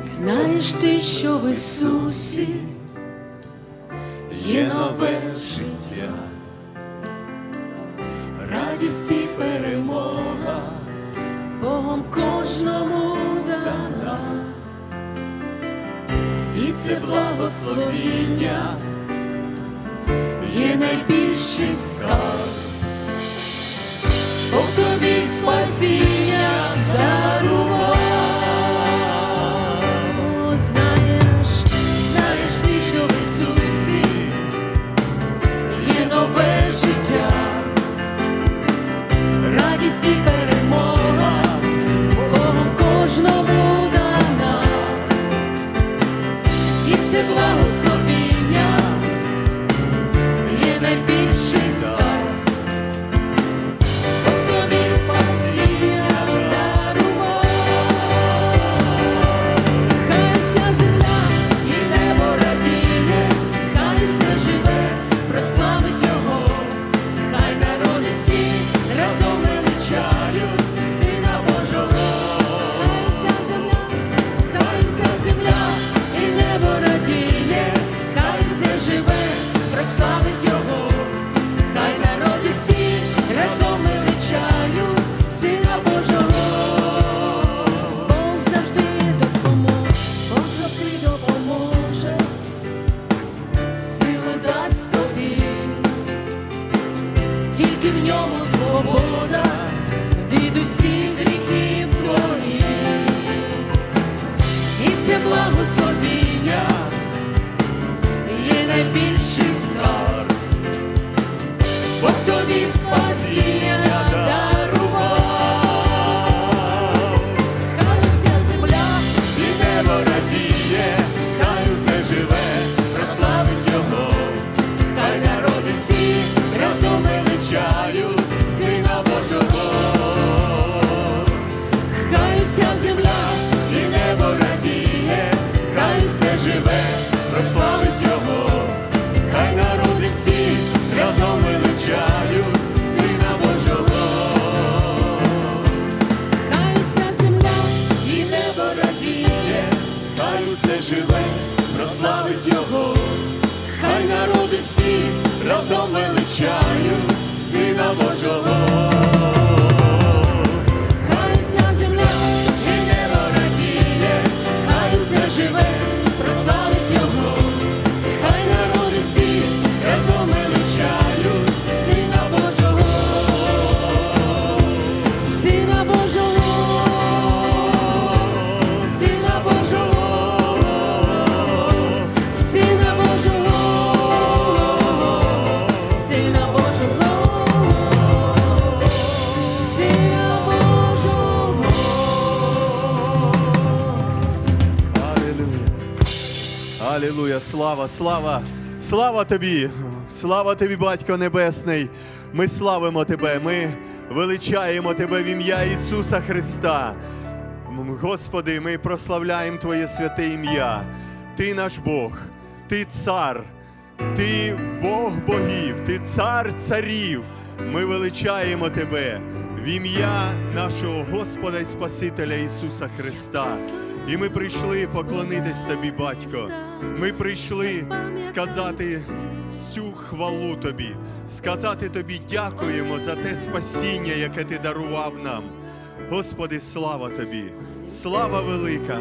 Знаєш ти, що в Ісусі є нове життя, радість і перемога, Богом кожному дана, і це благословіння є найбільший скарб. Бог тобі спасіння дарував. Радість і your Алілуя. Слава, слава, слава тобі, слава тобі, Батько Небесний. Ми славимо Тебе, ми величаємо Тебе в ім'я Ісуса Христа. Господи, ми прославляємо Твоє святе ім'я. Ти наш Бог, Ти цар, Ти Бог богів, Ти цар царів. Ми величаємо Тебе в ім'я нашого Господа і Спасителя Ісуса Христа. І ми прийшли поклонитись Тобі, Батько. Ми прийшли сказати всю хвалу Тобі, сказати Тобі дякуємо за те спасіння, яке Ти дарував нам. Господи, слава Тобі, слава велика.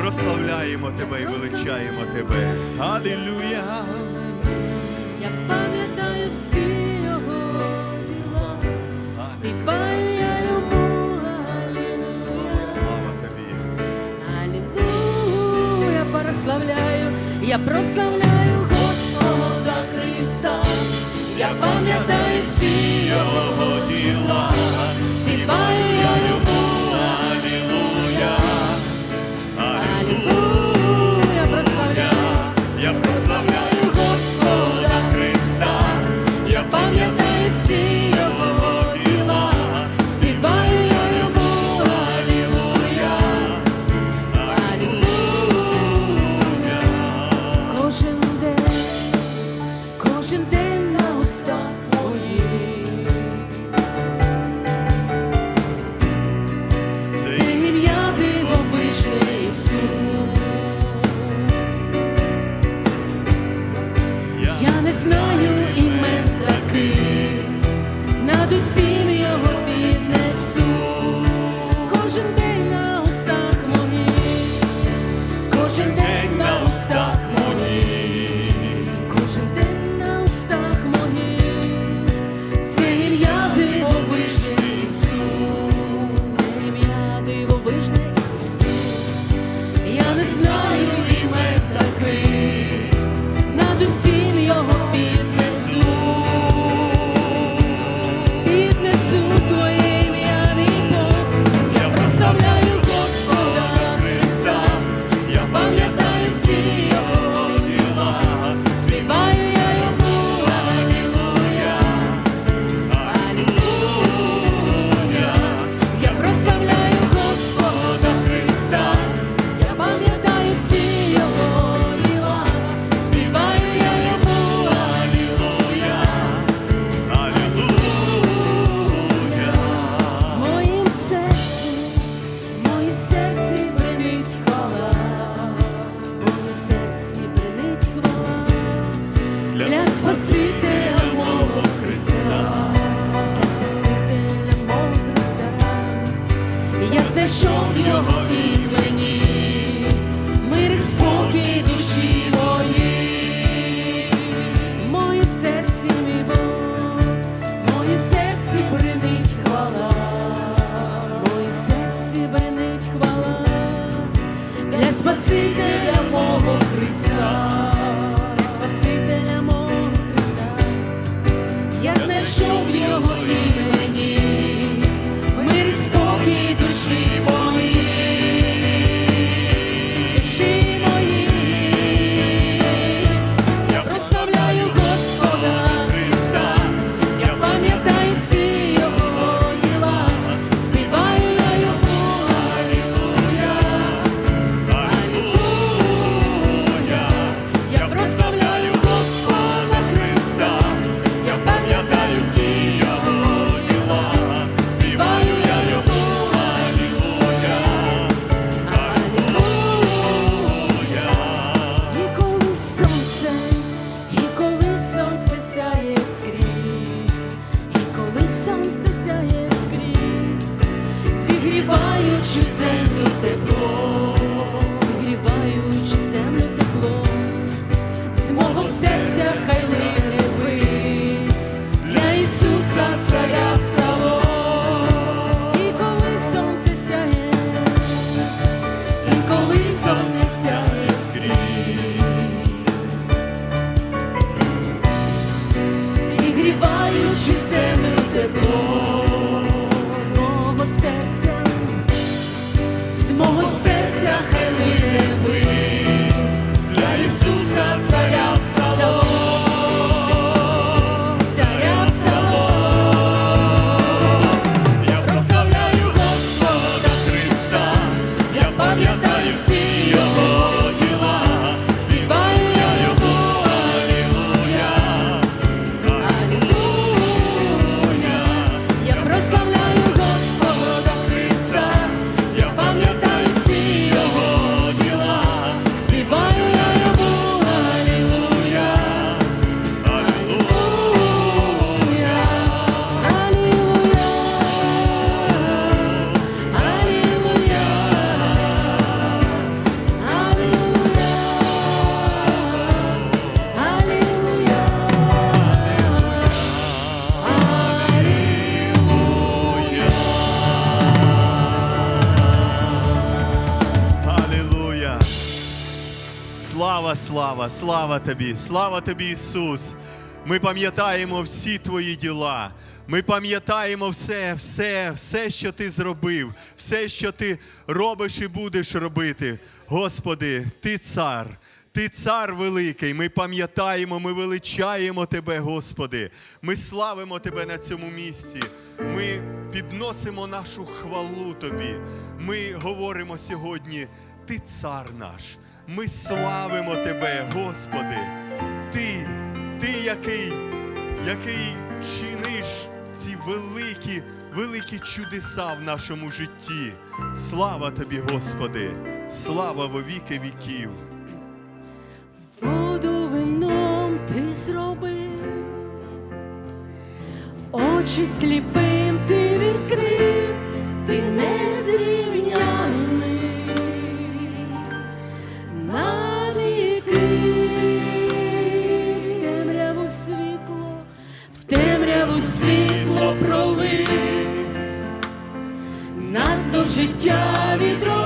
Прославляємо Тебе і величаємо Тебе. Алілуя! Я пам'ятаю всі його діла, співаю прославляю, я прославляю Господа Христа, я пам'ятаю всі його діла, співаю я йому Алілуя, Алілуя, прославляю. Я прославляю Господа Христа, я пам'ятаю всі your honey. слава, Тобі, слава Тобі, Ісус. Ми пам'ятаємо всі Твої діла. Ми пам'ятаємо все, все, все, що ти зробив, все, що ти робиш і будеш робити. Господи, Ти цар. Ти цар великий, ми пам'ятаємо, ми величаємо Тебе, Господи. Ми славимо Тебе на цьому місці. Ми підносимо нашу хвалу Тобі. Ми говоримо сьогодні, Ти цар наш. Ми славимо Тебе, Господи, Ти, Ти, який, який чиниш ці великі, великі чудеса в нашому житті. Слава Тобі, Господи, слава во віки віків. Воду вином ти зробив, очі сліпим ти відкрив, ти не. тут життя відро.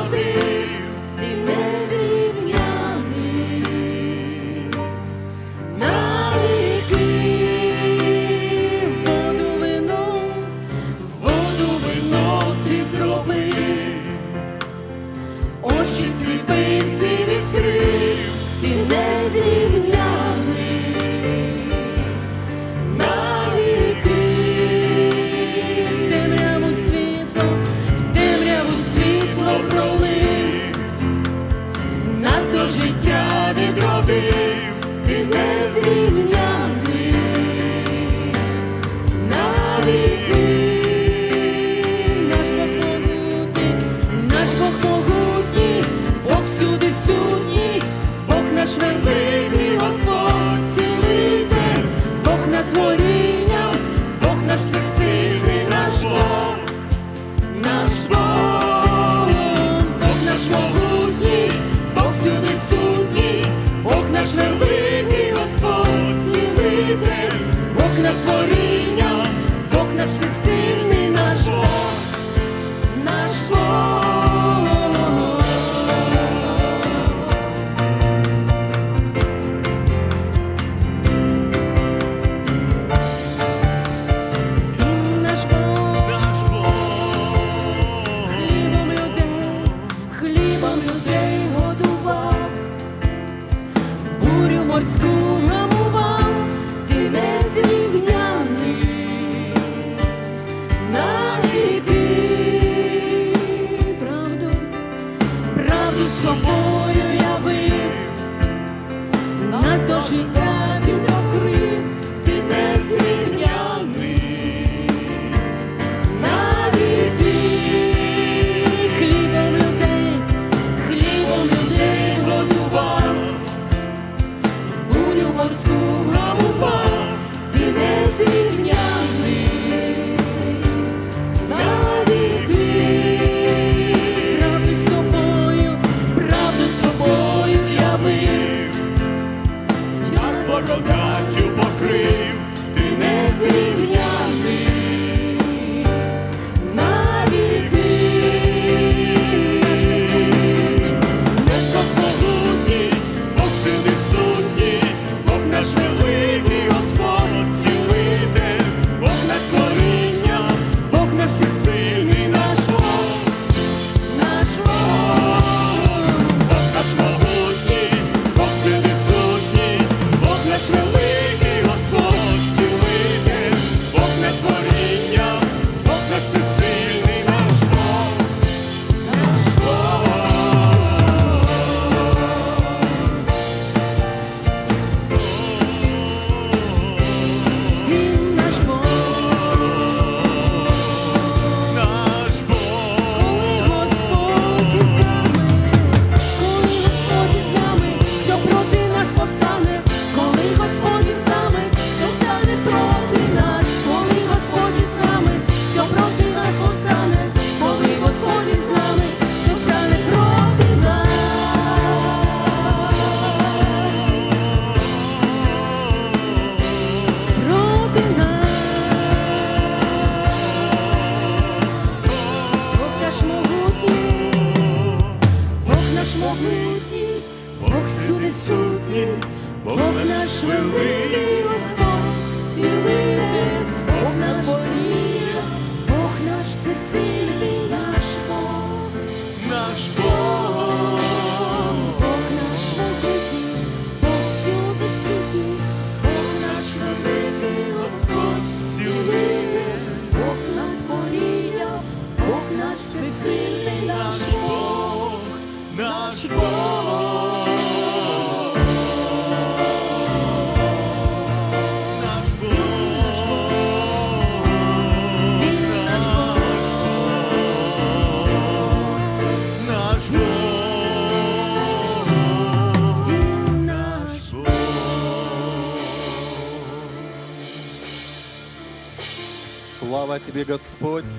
Тебе, Господь!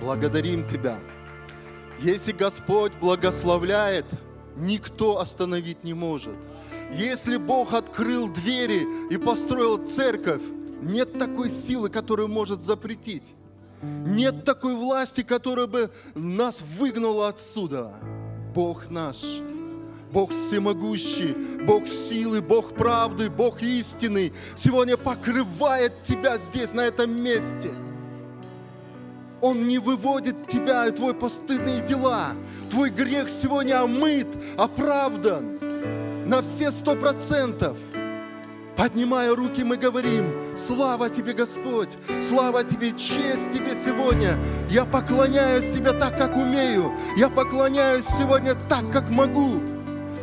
Благодарим Тебя. Если Господь благословляет, никто остановить не может. Если Бог открыл двери и построил церковь, нет такой силы, которая может запретить. Нет такой власти, которая бы нас выгнала отсюда. Бог наш, Бог всемогущий, Бог силы, Бог правды, Бог истины сегодня покрывает тебя здесь, на этом месте. Он не выводит тебя и твои постыдные дела. Твой грех сегодня омыт, оправдан на все сто процентов. Поднимая руки, мы говорим, слава Тебе, Господь, слава Тебе, честь Тебе сегодня. Я поклоняюсь Тебе так, как умею. Я поклоняюсь сегодня так, как могу.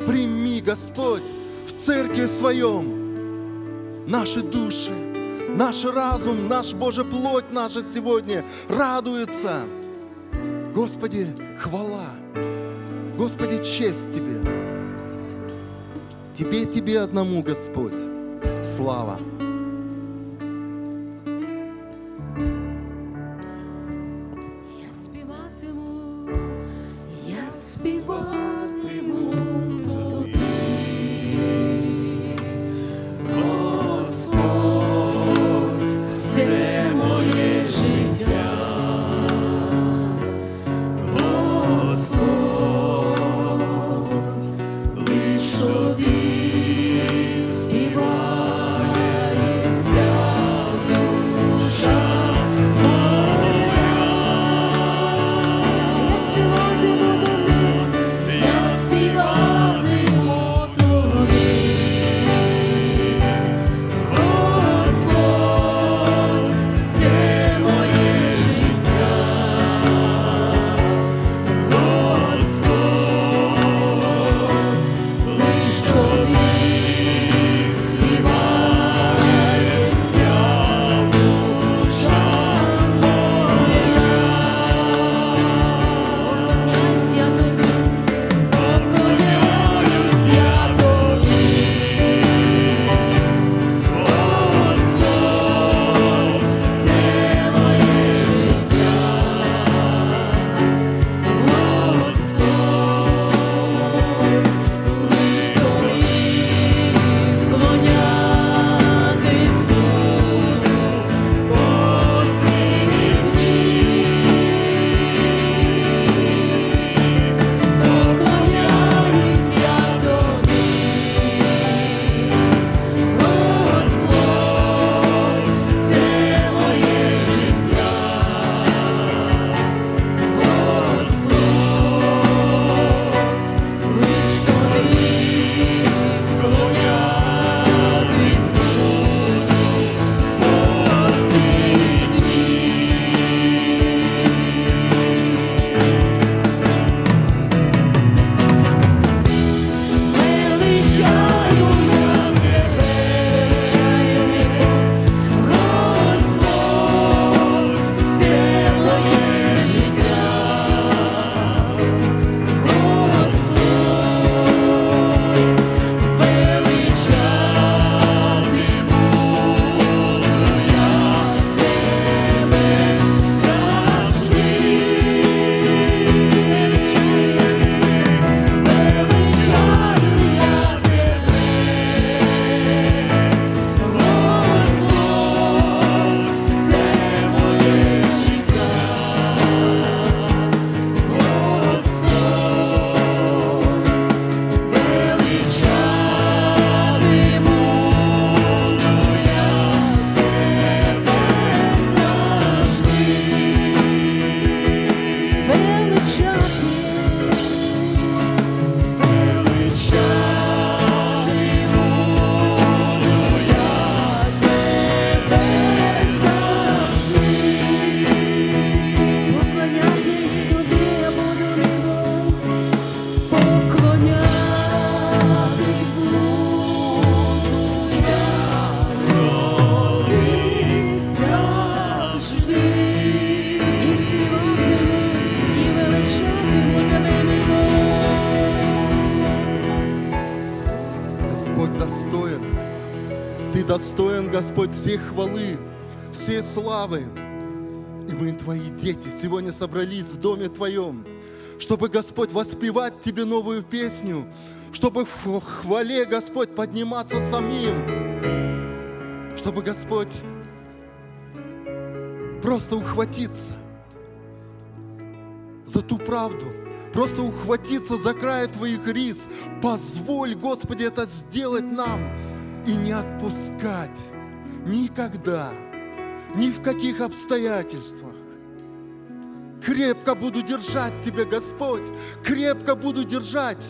Прими, Господь, в церкви своем наши души, наш разум, наш Божий плоть наша сегодня радуется. Господи, хвала. Господи, честь Тебе. Тебе, Тебе одному, Господь, слава. Славы. И мы, Твои дети, сегодня собрались в Доме Твоем, чтобы, Господь, воспевать Тебе новую песню, чтобы в хвале, Господь, подниматься самим, чтобы, Господь, просто ухватиться за ту правду, просто ухватиться за край Твоих рис. Позволь, Господи, это сделать нам и не отпускать никогда, ни в каких обстоятельствах. Крепко буду держать Тебя, Господь, крепко буду держать.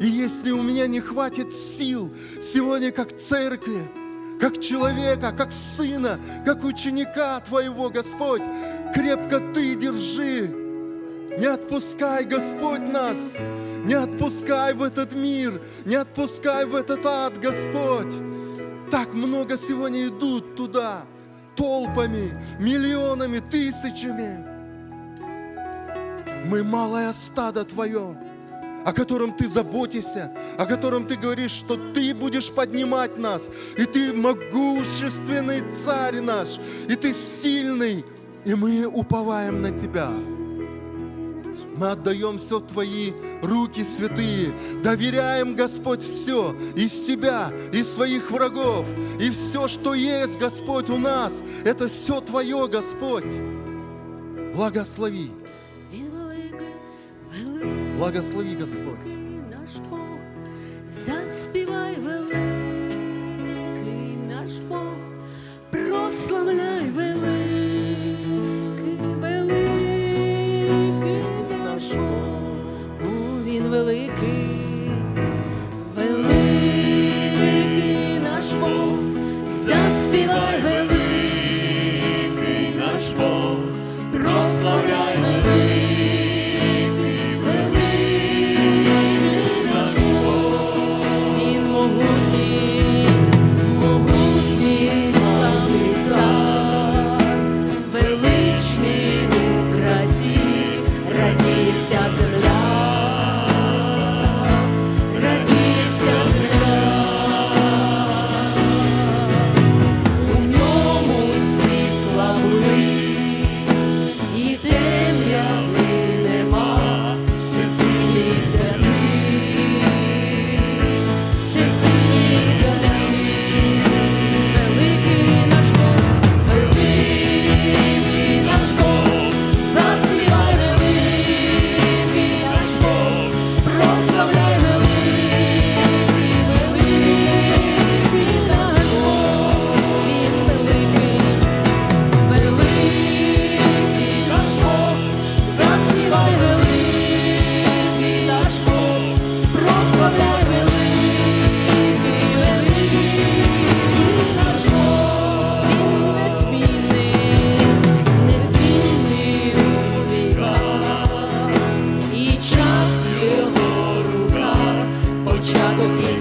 И если у меня не хватит сил сегодня как церкви, как человека, как сына, как ученика Твоего, Господь, крепко Ты держи. Не отпускай, Господь, нас, не отпускай в этот мир, не отпускай в этот ад, Господь. Так много сегодня идут туда, толпами, миллионами, тысячами. Мы малое стадо Твое, о котором Ты заботишься, о котором Ты говоришь, что Ты будешь поднимать нас, и Ты могущественный Царь наш, и Ты сильный, и мы уповаем на Тебя. Мы отдаем все в Твои руки святые, доверяем, Господь, все из себя, из своих врагов, и все, что есть, Господь, у нас, это все Твое, Господь. Благослови, благослови, Господь. наш Бог, заспівай великий наш Бог, прославляй великий, cookies.